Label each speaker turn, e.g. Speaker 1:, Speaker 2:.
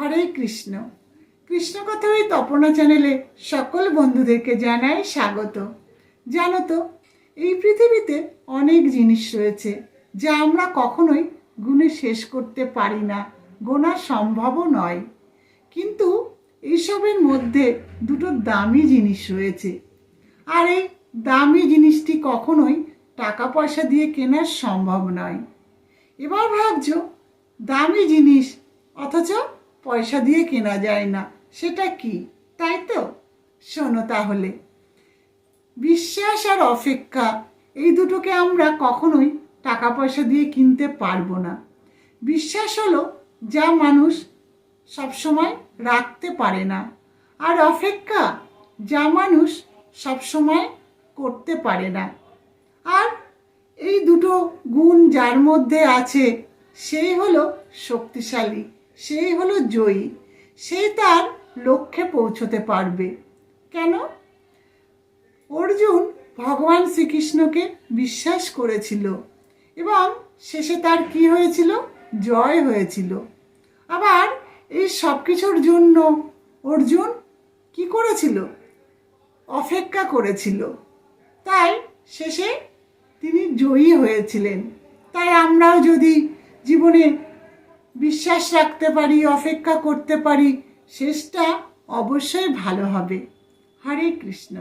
Speaker 1: হরে কৃষ্ণ। কৃষ্ণ কথা ওই তপনা চ্যানেলে সকল বন্ধুদেরকে জানাই স্বাগত। জানো তো, এই পৃথিবীতে অনেক জিনিস রয়েছে যা আমরা কখনোই গুণে শেষ করতে পারি না, গোনা সম্ভবও নয়। কিন্তু এইসবের মধ্যে দুটো দামি জিনিস রয়েছে। আর এই দামি জিনিসটি কখনোই টাকা পয়সা দিয়ে কেনা সম্ভব নয়। এবার ভাবছ, দামি জিনিস অথচ পয়সা দিয়ে কেনা যায় না। সেটা কি? তাই তো? শোনো তাহলে। বিশ্বাস আর অপেক্ষা, এই দুটোকে আমরা কখনোই টাকা পয়সা দিয়ে কিনতে পারব না। বিশ্বাস হলো, যা মানুষ সবসময় রাখতে পারে না। আর অপেক্ষা, যা মানুষ সবসময় করতে পারে না। আর এই দুটো গুণ যার মধ্যে আছে, সেই হলো শক্তিশালী। সেই হলো জয়ী। সেই তার লক্ষ্যে পৌঁছতে পারবে। কেন? অর্জুন ভগবান শ্রীকৃষ্ণকে বিশ্বাস করেছিল এবং শেষে তার কি হয়েছিল? জয় হয়েছিল। আবার এই সব কিছুর জন্য অর্জুন কি করেছিল? অপেক্ষা করেছিল। তাই শেষে তিনি জয়ী হয়েছিলেন। তাই আমরাও যদি জীবনে বিশ্বাস রাখতে পারি অপেক্ষা করতে পারি শেষটা অবশ্যই ভালো হবে। হরে কৃষ্ণ।